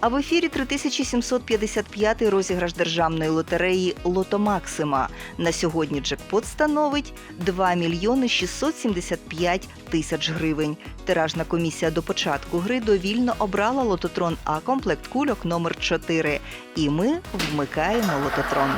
А в ефірі 3755 розіграш державної лотереї Лото Максима. На сьогодні джекпот становить 2 мільйони 675 тисяч гривень. Тиражна комісія до початку гри довільно обрала лототрон А комплект кульок номер 4 І ми вмикаємо лототрон.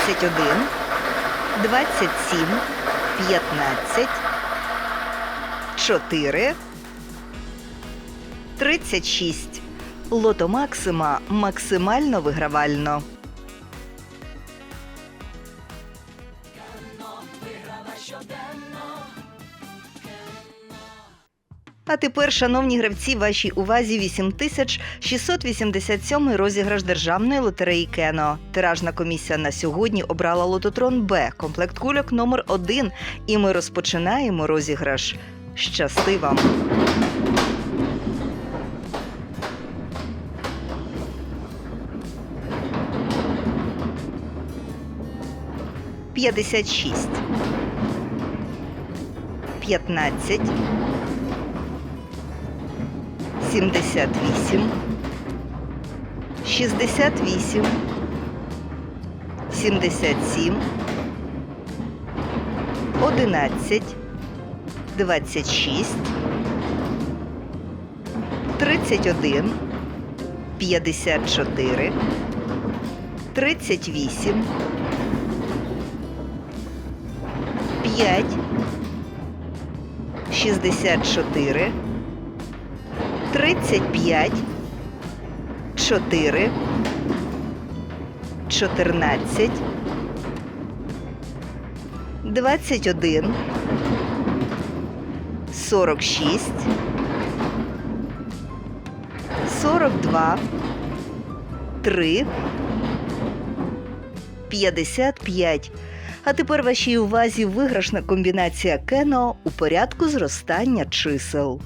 Двадцять один, двадцять сім, п'ятнадцять, чотири, тридцять шість. Лото Максима максимально вигравально. А тепер, шановні гравці, вашій увазі 8687 розіграш державної лотереї Кено. Тиражна комісія на сьогодні обрала лототрон Б, комплект кульок номер 1 І ми розпочинаємо розіграш. Щасти вам! П'ятдесят шість. П'ятнадцять. 78 68 77 11 26 31 54 38 5 64 35, 4, 14, 21, 46, 42, 3, 55. А тепер вашій увазі виграшна комбінація кено у порядку зростання чисел.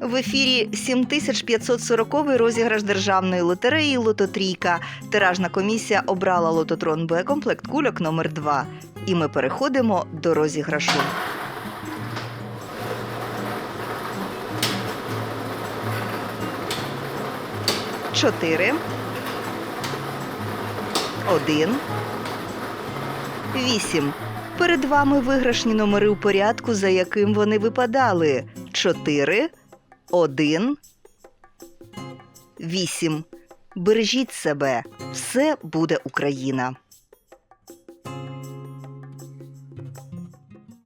В ефірі 7540 розіграш державної лотереї Лототрійка. Тиражна комісія обрала лототрон Б комплект кульок номер 2 І ми переходимо до розіграшу. Чотири. Один. Вісім. Перед вами виграшні номери у порядку, за яким вони випадали. Чотири. Один. Вісім. Бережіть себе. Все буде Україна.